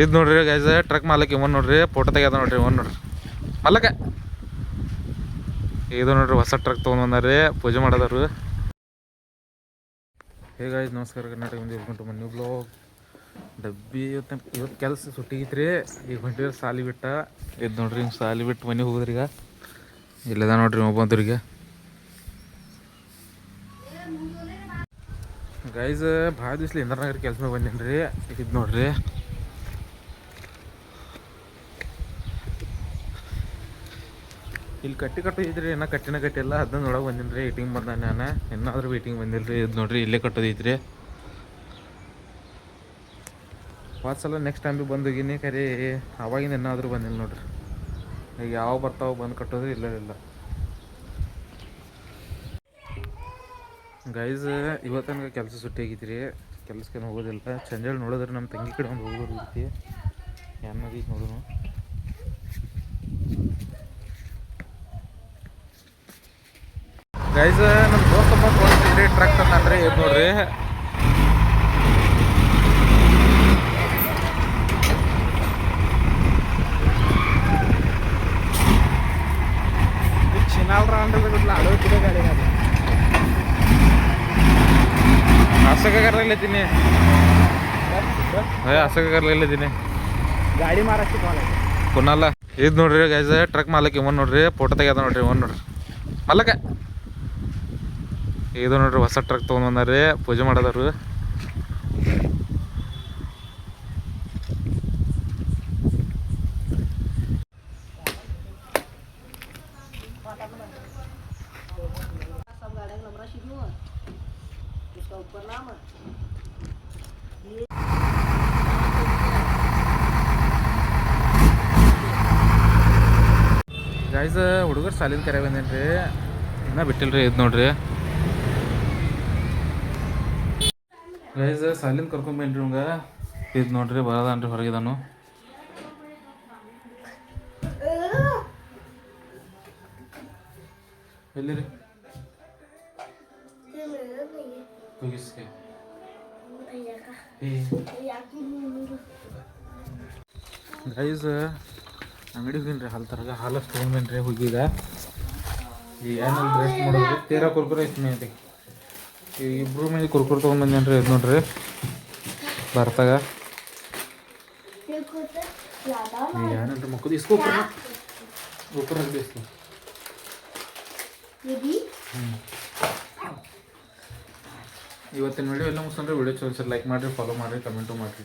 ಇದು ನೋಡ್ರಿ guys truck ಮಾಲಕ್ ಇವನ್ ನೋಡ್ರಿ ಫೋಟೋ ತೆಗೆದ ನೋಡ್ರಿ ಇವನ್ ನೋಡ್ರಿ. ಮಲ್ಲಕ ಇದು ನೋಡ್ರಿ ಹೊಸ ಟ್ರಕ್ ತೊಗೊಂಡ್ಬಂದಾರಿ ಪೂಜೆ ಮಾಡದವ್ರು. ಹೇ ಗೈಸ್ ನಮಸ್ಕಾರ ಕರ್ನಾಟಕ ಮನ್ನಿ ಮನ್ಯೂ ಬ್ಲಾಗ್ ಡಬ್ಬಿ ಇವತ್ತು ಇವತ್ತು ಕೆಲಸ ಸುಟ್ಟಿಗಿತ್ರಿ ಈಗ ಹೊಂಟಿ ಸಾಲಿ ಬಿಟ್ಟ. ಇದು ನೋಡ್ರಿ ಹಿಂಗೆ ಸಾಲಿ ಬಿಟ್ಟು ಮನೆಗೆ ಹೋಗೋದ್ರೀಗ ಇಲ್ಲದ ನೋಡ್ರಿ ಒಬ್ಬಂದ್ರಿಗೆ ಗೈಸ್ ಭಾಳ ದಿವ್ಸ ಇಂದ್ರನಗರ ಕೆಲಸ ಬಂದೇನ್ರಿ ಬಂದೀನಿ ರೀ ಇದು ನೋಡ್ರಿ. ಇಲ್ಲಿ ಕಟ್ಟಿ ಕಟ್ಟೋದಿದ್ರಿ ಏನ ಕಟ್ಟಿನ ಕಟ್ಟಿಲ್ಲ ಅದನ್ನ ನೋಡಕ್ ಬಂದೀನಿ ರೀ ಏಟಿಂಗ್ ಬಂದ ನಾನು. ಇನ್ನಾದರೂ ವೇಟಿಂಗ್ ಬಂದಿಲ್ಲ ರೀ ಇದು ನೋಡ್ರಿ, ಇಲ್ಲೇ ಕಟ್ಟೋದಿದ್ರಿ ಹೋದ ಸಲ ನೆಕ್ಸ್ಟ್ ಟೈಮ್ ಭೀ ಬಂದು ಹೋಗಿನಿ ಕರೆ. ಅವಾಗಿಂದ ಇನ್ನಾದರೂ ಬಂದಿಲ್ಲ ನೋಡ್ರಿ. ಈಗ ಯಾವಾಗ ಬರ್ತಾವ ಬಂದು ಕಟ್ಟೋದು ಇಲ್ಲ ಇಲ್ಲ. ಗೈಸ್ ಇವತ್ತನಕ ಕೆಲಸ ಸುಟ್ಟಿ ಆಗಿದ್ರಿ ಕೆಲಸಕ್ಕೆ ಹೋಗೋದಿಲ್ಲ. ಚಂಜಲ್ ನೋಡಿದ್ರೆ ನಮ್ಮ ತಂಗಿ ಕಡೆ ಒಂದು ಹೋಗೋದು ಐತಿ ಏನಾಗೈತಿ ನೋಡೋಣ ಗೈಸ್ ನಮ್ಮ ದೋಸ್ತಪ್ಪ ಕೊಡ್ತಿದ್ರಿ ಟ್ರಕ್ ತಂದ್ರೆ ಇದು ನೋಡ್ರಿ. ಚಿನ್ನಾಲ್ರ ಅಂದ್ರೆ ಬಿಡ್ಲ? ಅಡೋ ಕಿಲೋ ಗಾಡಿ ಹಸಗರ್ಲಿದ್ದೀನಿ ಹಸಗರ್ಲಿದ್ದೀನಿ ಗಾಡಿ ಮಾರಕ್ಕೆ ಕುನಲ್ಲ ಇದ್ ನೋಡ್ರಿ ಗೈಸ್ ಟ್ರಕ್ ಮಾಲಕ್ ಇವನ್ ನೋಡ್ರಿ ಫೋಟೋ ತೆಗ್ಯದ ನೋಡ್ರಿ ಇವನ್ ನೋಡ್ರಿ. ಮಾಲಕ. ಇದು ನೋಡ್ರಿ ಹೊಸ ಟ್ರಕ್ ತೊಗೊಂಡು ಬಂದಾರ್ರಿ, ಪೂಜೆ ಮಾಡೋದವ್ರು. ಗಾಯ್ಸ್ ಹುಡುಗರು ಸಾಲಿನ ಕರೆ ಬಂದೇನ್ರಿ? ಇನ್ನ ಬಿಟ್ಟಿಲ್ರಿ ಇದು ನೋಡ್ರಿ. ಗೈಸ್ ಸಾಲಿನ ಕರ್ಕೊಂಬೇನ್ರಿ ಇವಂಗ ಇದು ನೋಡ್ರಿ, ಬರದಾನ್ರಿ ಹೊರಗಿದಾನು. ಎಲ್ಲಿರಿ? ಹೋಗಿಸ್ಕೆ ಗೈಸ್ ಅಂಗಡಿ ಹೋಗಿನ್ರಿ, ಹಾಲು ತರಗ. ಹಾಲು ಅಷ್ಟು ತೊಗೊಂಬೇನ್ರಿ ಹೋಗಿದ ಈ ಏನಲ್ಲಿ ರೆಸ್ಟ್ ಮಾಡೋದು ತೀರಾ ಕುರ್ಕುರ ಇಷ್ಟ ಈ ಇಬ್ರು ಮಂದಿ ಕುರ್ಕುರ್ ತೊಗೊಂಬಂದೇನ್ರಿ ಇದು ನೋಡ್ರಿ. ಬರ್ತಾಗ ಈ ಏನಂತ ಮಕ್ಕಳು ಇಸ್ಕೋ ಕುಕ್ಕರ್ ಹಾಕಿ ಇಸ್ಕೋ. ಇವತ್ತಿನ ವಿಡಿಯೋ ಎಲ್ಲ ಮುಗಿಸ್ಕೊಂಡ್ರೆ ವಿಡಿಯೋ ಚಲೋ ಸರ್ ಲೈಕ್ ಮಾಡಿರಿ ಫಾಲೋ ಮಾಡಿರಿ ಕಮೆಂಟು ಮಾಡಿರಿ.